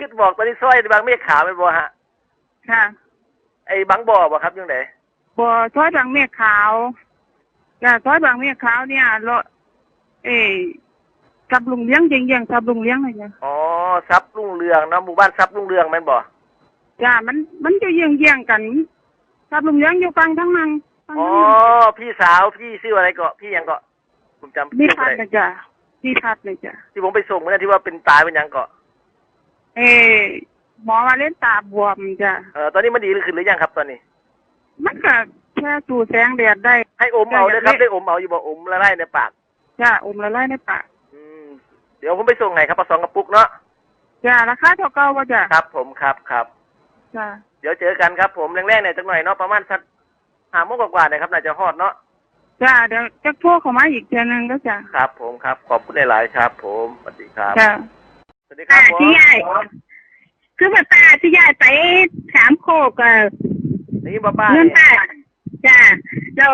คิดบอกตอนนี้ซอยบางเมฆขาวเป็นบ่ฮะ ค่ะไอ้บางบ่อบ่ครับยังไงบ่อซอยบางเมฆขาวจ้ะซอยบางเมฆขาวเนี่ยรถเอ้กับลุงเลี้ยงเยียงๆกับลุงเลี้ยงเลยจ้ะอ๋อซับรุ่งเรืองเนาะหมู่บ้านซับรุ่งเรืองแม่นบ่จ้ะมันมันจะเยียงเยียงๆกันกับลุงเลี้ยงอยู่ฟังทั้งนั้นฟังอ๋อทั้งนั้นพี่สาวพี่ชื่ออะไรเกาะพี่ยังเกาะผมจำมีชื่อพัดไม่เลได้ยจ้ะมีพัดเลยจ้ะที่ผมไปส่งเมื่อนั้นที่ว่าเป็นตายเป็นหยังเกาะ เอ้หมอมาเล่นตาบวมจ้ะเออตอนนี้มันดีขึ้นหรือยังครับตอนนี้ มันก็แค่สู่แสงแดดได้ ให้อมเอาเลยครับได้อมเอาอยู่บ่อมละลายในปากจ้ะอมละลายในปากอืมเดี๋ยวผมไปส่งให้ครับประสองกระปุกเนาะจ้ะราคาเท่าเก่าป่ะจ้ะครับ ผมครับครับจ้ะเดี๋ยวเจอกันครับผมแรกๆเนี่ยจังหน่อยเนาะประมาณสักห้าโมงกว่าๆเนี่ยครับน่าจะฮอดเนาะจ้ะเดี๋ยวจะโทรเข้ามาอีกเทีนึงก็จ้ะครับผมครับ ขอบคุณหลายๆครับ ผมสวัสดีครับจ้ะ สวัสดีครับผมที่ยายคือว่าป้าที่ยายไปสามโคกเอ่อนี่ป้าป้าเงินเนี่ยป้าจ้าเรา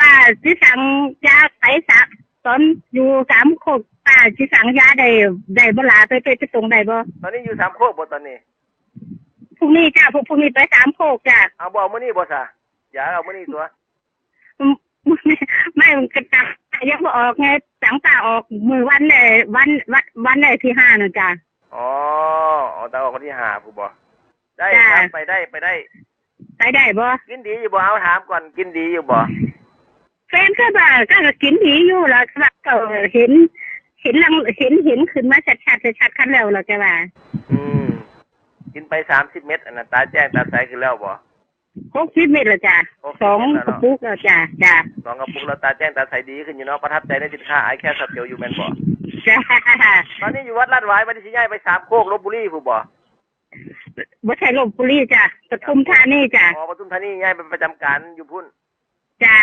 ป้าที่สั่งยาไปสักตอนอยู่สามโคกป้าที่สั่งยาได้ได้บ่ลาไปไปไปส่งได้บ่ตอนนี้อยู่สามโคกบ่ตอนนี้ พรุ่งนี้จ้าพรุ่งพรุ่งนี้ไปสามโคกจ้าเอาบ่เอามื้อนี้บ่ซะอย่าเอามื้อนี้ตัวอืม ไม่มันกระจับยังบ่ออกไงสังตาออกมือวันเลยวันวันวันเลยที่ห้าน่ะจ้าอ๋ออ๋อตาออกคนที่หาผู้บ่ได้จ้าครับไปได้ไปได้ ไปได้บ่กินดีอยู่บ่เอาถามก่อนกินดีอยู่บ่แฟนก็บ่าก็กินดีอยู่แล้วก็เห็น เห็นลังเห็นเห็นขึ้นมาชัดชัดๆชัดๆคันแล้วเราจะว่า อืมกินไปสามสิบเม็ดอันนั้นตาแจ้งตาใสขึ้นแล้วบ่ หกสิบเมตรแล้วจ้ะหกสิบสองเมตรแล้วเนอะกระปุกแล้วจ้ะจ้ะสองกระปุกแล้วตาแจ้งตาใสดีขึ้นอยู่เนาะประทับใจในสินค้าไอแค่สับเดียวอยู่แม่นบ่จ้ะตอนนี้อยู่วัดลาดหวายวันที่สิย้ายไปสามโคกลบบุรีผู้บ่บ่ใช่ลบบุรีจ้ะปทุมธานีจ้ะอ๋อปทุมธานีย้ายไปประจำการอยู่พุ่นจ้ะ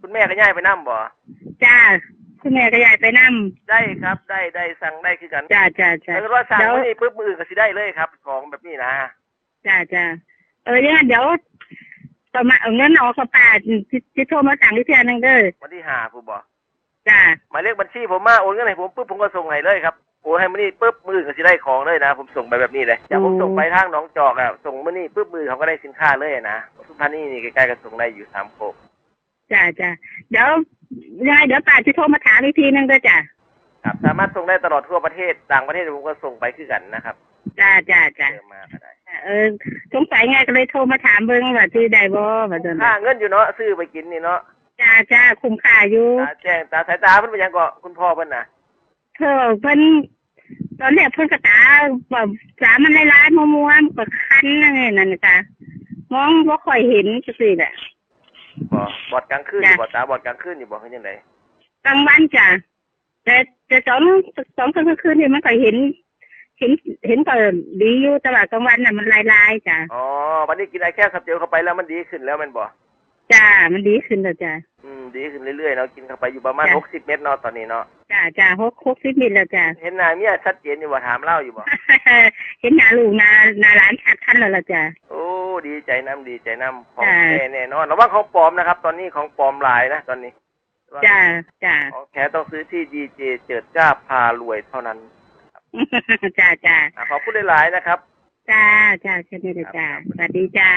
คุณแม่ก็ย้ายไปนํบ่จ้ะคุณแม่ก็ยายไปนั่ได้ครับได้ได้สั่งได้คือกันจ้ะจ้ะจ้ะถ้าเกิดว่าสั่งเดี๋ยวมื้อนี้ปุ๊บมื้ออื่นก็สิได้เลยครับ ของแบบนี้นะจ้ะจ้ะเออยังไงเดี๋ยว ต่อมาเอาเงินออกกับป้าที่ที่โทรมาสั่งที่เทื่อนึงเด้อวันที่ห้าผู้บ่จ้ะหมายเลขบัญชีผมมาโอนเงินให้ผมปุ๊บผมก็ส่งให้เลยครับโอนให้มื้อนี้ปุ๊บมื้ออื่นก็สิได้ของเลยนะ ผมส่งไปแบบนี้เลยอย่างผมส่งไปทางหนองจอกอะส่งมื้อนี้ปุ๊บมื้อเขาก็ได้สินค้าเลยนะปทุมธานีนี่ใกล้ๆก็ส่งได้อยู่สามโคกจ้ะจ้ะเดี๋ยวยังไงเดี๋ยวป้าที่โทรมาถามอีกทีนึงเด้อจ้ะครับสามารถส่งได้ตลอดทั่วประเทศต่างประเทศผมก็ส่งไปคือกันนะครับจ้ะจ้ะจ้ะเจอมาก็ได้ เออสงสัยไงก็เลยโทรมาถามเบิ่งว่าที่ได้บ่ว่าเดินค่าเงินอยู่เนาะซื้อไปกินนี่เนาะจ้าจ้าคุ้มค่าอยู่ตาแจ้งตาสายตาเพิ่นเป็นหยังก็คุณพ่อเพิ่นน่ะเธอเพิ่นตอนแรกเพิ่นก็ตาแบบสามันหลายๆมัวๆมันก็คันนั่นนี่นั่นน่ะจ้ะมองบ่ค่อยเห็นจังซี่แหละ บ่บอดกลางคืนอยู่บ่ตาบอดกลางคืนอยู่บ่เฮ็ดจังไดกลางวันจ้ะแต่แต่สองสองกลางคืนนี่มันก็เห็น เห็นเห็นก็ดีอยู่แต่ว่ากลางวันน่ะมันลายๆจ้ะอ๋อวันนี้กินไอแค่สับเจียวเข้าไปแล้วมันดีขึ้นแล้วแมันบ่จ้ามันดีขึ้นแล้วจ้ะอืมดีขึ้นเรื่อยๆเนาะกินเข้าไปอยู่ประมาณจ้ะ60เม็ดเนาะตอนนี้เนาะจ้าจ้าหกหกสิบมิลแล้วจ้ะเห็นหน้าเมียชัดเจนอยู่บ่ถามเล่าอยู่บ่เห็นหน้าลูกหน้าหน้าหลานชัดคันแล้วล่ะจ้ะโอ้ดีใจน้ำดีใจน้ำของจ้ะแท้แน่นอนระวังของปลอมนะครับ ตอนนี้ของปลอมหลายนะตอนนี้จ้าจ้าของแท้ต้องซื้อที่ดีเจเจิดจ้าพารวยเท่านั้น จ้าจ้าอะขอบคุณหลายๆนะครับ จ้าจ้าเช่นนี้เลยจ้าสวัสดีจ้า